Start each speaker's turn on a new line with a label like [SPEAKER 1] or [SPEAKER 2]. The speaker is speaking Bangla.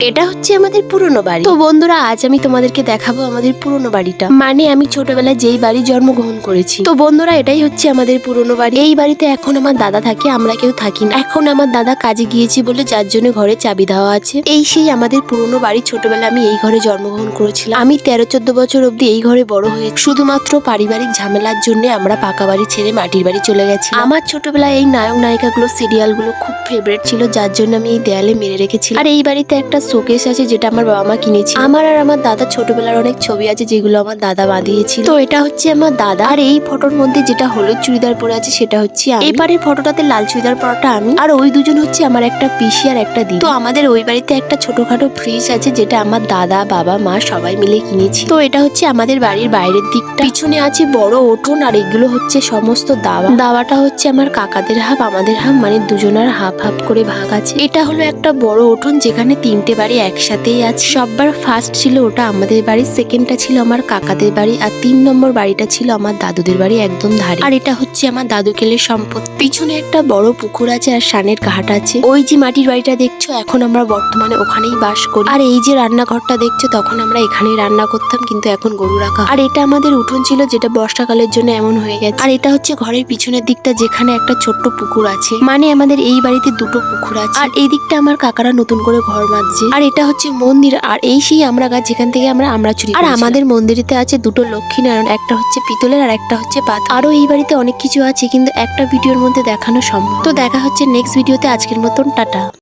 [SPEAKER 1] এটা হচ্ছে আমাদের পুরনো বাড়ি। তো বন্ধুরা, আজ আমি তোমাদেরকে দেখাবো আমাদের পুরনো বাড়িটা। মানে আমি ছোটবেলায় যেই বাড়ি জন্মগ্রহণ করেছি। তো বন্ধুরা, এটাই হচ্ছে আমাদের পুরনো বাড়ি। এই বাড়িতে এখন আমার দাদা থাকে, আমরা কেউ থাকি না। এখন আমার দাদা কাজে গিয়েছি বলে যার জন্য ঘরে চাবি দেওয়া আছে। এই সেই আমাদের পুরনো বাড়ি, ছোটবেলায় আমি এই ঘরে জন্মগ্রহণ করেছিলাম। আমি তেরো, চোদ্দ বছর অব্দি এই ঘরে বড় হয়ে শুধুমাত্র পারিবারিক ঝামেলার জন্য আমরা পাকা বাড়ি ছেড়ে মাটির বাড়ি চলে গেছি আমার ছোটবেলায় এই নায়ক নায়িকাগুলো সিরিয়ালগুলো খুব ফেভারিট ছিল, যার জন্য আমি এই দেয়ালে মেরে রেখেছি আর এই বাড়িতে একটা শোকেস আছে, যেটা আমার বাবা মা কিনেছে আমার আর আমার দাদা ছোটবেলার অনেক ছবি আছে, যেগুলো আমার দাদা বাঁধিয়েছিল। তো এটা হচ্ছে আমার দাদা। আর এই ফটোর মধ্যে যেটা হলুদ চুড়িদার পরে আছে, সেটা হচ্ছে আমি। এবারের ফটোটাতে লাল চুড়িদার পরাটা আমি। আর ওই দুজন হচ্ছে আমার একটা পিসি আর একটা দিদি। তো আমাদের ওই বাড়িতে একটা ছোটখাটো ফ্রিজ আছে, যেটা আমার দাদা, বাবা, মা সবাই মিলে কিনেছি। তো এটা হচ্ছে আমাদের বাড়ির বাইরের দিকটা। পিছনে আছে বড় উঠোন আর এগুলো হচ্ছে সমস্ত দাওয়া। দাওয়াটা হচ্ছে আমার কাকাদের হাফ, আমাদের হাফ মানে দুজনের হাফ। হাফ করে ভাগ আছে। এটা হলো একটা বড় উঠোন যেখানে তিনটে বাড়ি একসাথেই আছে। সববার ফার্স্ট ছিল ওটা আমাদের বাড়ি সেকেন্ডটা ছিল আমার কাকাদের বাড়ি আর তিন নম্বর বাড়িটা ছিল আমার দাদুদের বাড়ি একদম ধারে। আর এটা হচ্ছে আমার দাদু কেলের সম্পদ। পিছনে একটা বড় পুকুর আছে আর সানের ঘাট আছে। ওই যে মাটির বাড়িটা দেখছ, এখন আমরা বর্তমানে ওখানেই বাস করি। আর এই যে রান্নাঘরটা দেখছ, তখন আমরা এখানেই রান্না করতাম, কিন্তু এখন গরু রাখা আর এটা আমাদের উঠোন ছিল, যেটা বর্ষাকালের জন্য এমন হয়ে গেছে। আর এটা হচ্ছে ঘরের পিছনের দিকটা, যেখানে একটা ছোট্ট পুকুর আছে। মানে আমাদের এই বাড়িতে দুটো পুকুর আছে। আর এই দিকটা আমার কাকারা নতুন করে ঘর বাঁধছে আর এটা হচ্ছে মন্দির আর এই সেই আমরা গাছ যেখান থেকে আমরা আমরা চুরি আর আমাদের মন্দিরেতে আছে দুটো লক্ষ্মী নারায়ণ একটা হচ্ছে পিতলের আর একটা হচ্ছে পাত আরও এই বাড়িতে অনেক কিছু আছে কিন্তু একটা ভিডিওর মধ্যে দেখানো সম্ভব। তো দেখা হচ্ছে নেক্সট ভিডিওতে আজকের মতন টাটা।